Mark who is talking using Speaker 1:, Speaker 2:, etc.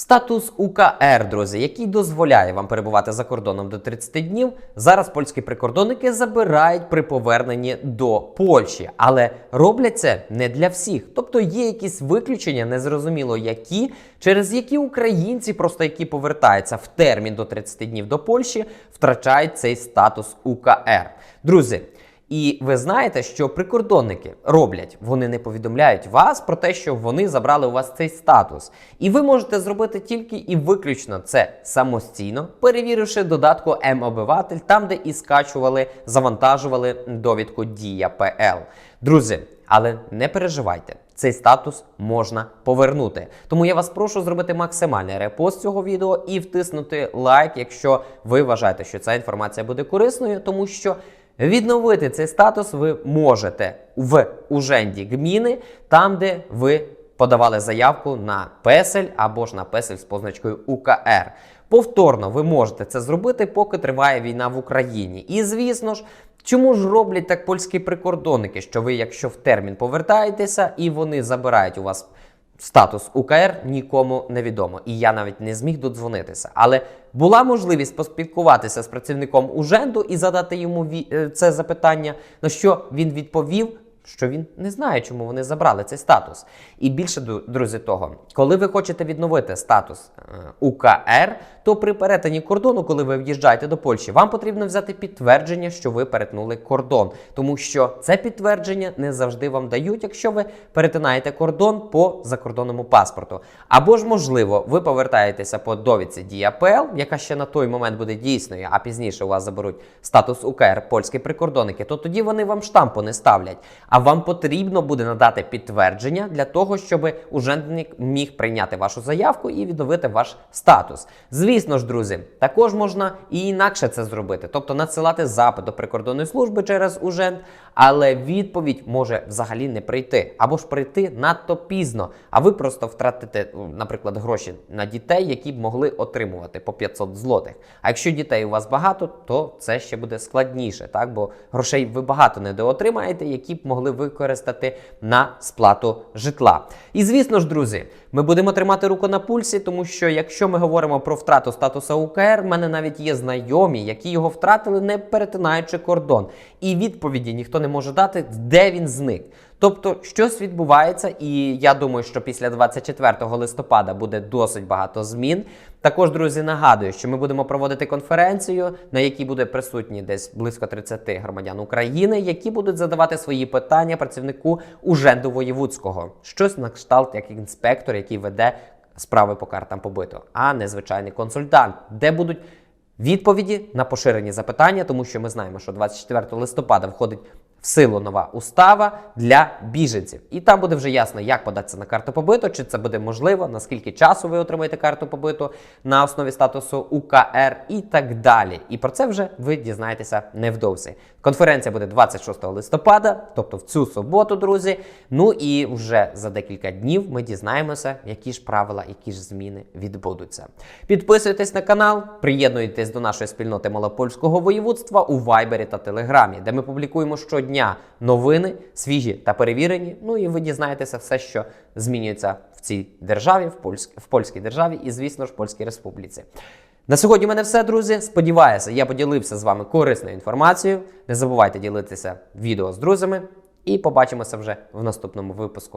Speaker 1: Статус УКР, друзі, який дозволяє вам перебувати за кордоном до 30 днів. Зараз польські прикордонники забирають при поверненні до Польщі, але роблять це не для всіх. Тобто є якісь виключення, незрозуміло які, через які українці, просто які повертаються в термін до 30 днів до Польщі, втрачають цей статус УКР. Друзі. І ви знаєте, що прикордонники роблять, вони не повідомляють вас про те, що вони забрали у вас цей статус. І ви можете зробити тільки і виключно це самостійно, перевіривши додатку М-обиватель, там, де і скачували, завантажували довідку Дія ПЛ. Друзі, але не переживайте. Цей статус можна повернути. Тому я вас прошу зробити максимальний репост цього відео і втиснути лайк, якщо ви вважаєте, що ця інформація буде корисною, тому що Відновити цей статус ви можете в Уженді Гміни, там, де ви подавали заявку на песель або ж на песель з позначкою УКР. Повторно ви можете це зробити, поки триває війна в Україні. І звісно ж, чому ж роблять так польські прикордонники, що ви, якщо в термін повертаєтеся і вони забирають у вас Статус УКР нікому не відомо, і я навіть не зміг додзвонитися. Але була можливість поспілкуватися з працівником Уженду і задати йому е, це запитання, на що він відповів, що він не знає, чому вони забрали цей статус. І більше друзі, того, коли ви хочете відновити статус е, УКР, то при перетині кордону, коли ви в'їжджаєте до Польщі, вам потрібно взяти підтвердження, що ви перетнули кордон, тому що це підтвердження не завжди вам дають, якщо ви перетинаєте кордон по закордонному паспорту. Або ж, можливо, ви повертаєтеся по довідці ДІАПЛ, яка ще на той момент буде дійсною, а пізніше у вас заберуть статус УКР польські прикордонники, то тоді вони вам штампу не ставлять. А вам потрібно буде надати підтвердження для того, щоб ужендник міг прийняти вашу заявку і відновити ваш статус. Звісно ж, друзі, також можна і інакше це зробити, тобто надсилати запит до прикордонної служби через ужент, але відповідь може взагалі не прийти, або ж прийти надто пізно. А ви просто втратите, наприклад, гроші на дітей, які б могли отримувати по 500 злотих. А якщо дітей у вас багато, то це ще буде складніше, так бо грошей ви багато не доотримаєте, які б могли використати на сплату житла. І звісно ж, друзі, ми будемо тримати руку на пульсі, тому що якщо ми говоримо про втрату статусу УКР, в мене навіть є знайомі, які його втратили, не перетинаючи кордон. І відповіді ніхто не може дати, де він зник. Тобто щось відбувається, і я думаю, що після 24 листопада буде досить багато змін. Також, друзі, нагадую, що ми будемо проводити конференцію, на якій буде присутні десь близько 30 громадян України, які будуть задавати свої питання працівнику Уженду Воєвудського. Щось на кшталт як інспектор, який веде справи по картам побиту, а не звичайний консультант, де будуть відповіді на поширені запитання, тому що ми знаємо, що 24 листопада входить в силу нова устава для біженців. І там буде вже ясно, як податися на карту побиту, чи це буде можливо, наскільки часу ви отримаєте карту побиту на основі статусу УКР і так далі. І про це вже ви дізнаєтеся невдовзі. Конференція буде 26 листопада, тобто в цю суботу, друзі. Ну і вже за декілька днів ми дізнаємося, які ж правила, які ж зміни відбудуться. Підписуйтесь на канал, приєднуйтесь до нашої спільноти малопольського воєводства у Вайбері та Телеграмі, де ми публікуємо щодня новини, свіжі та перевірені. Ну і ви дізнаєтеся все, що змінюється в цій державі, в, Польсь... в польській державі і, звісно ж, Польській Республіці. На сьогодні в мене все, друзі. Сподіваюся, я поділився з вами корисною інформацією. Не забувайте ділитися відео з друзями, і побачимося вже в наступному випуску.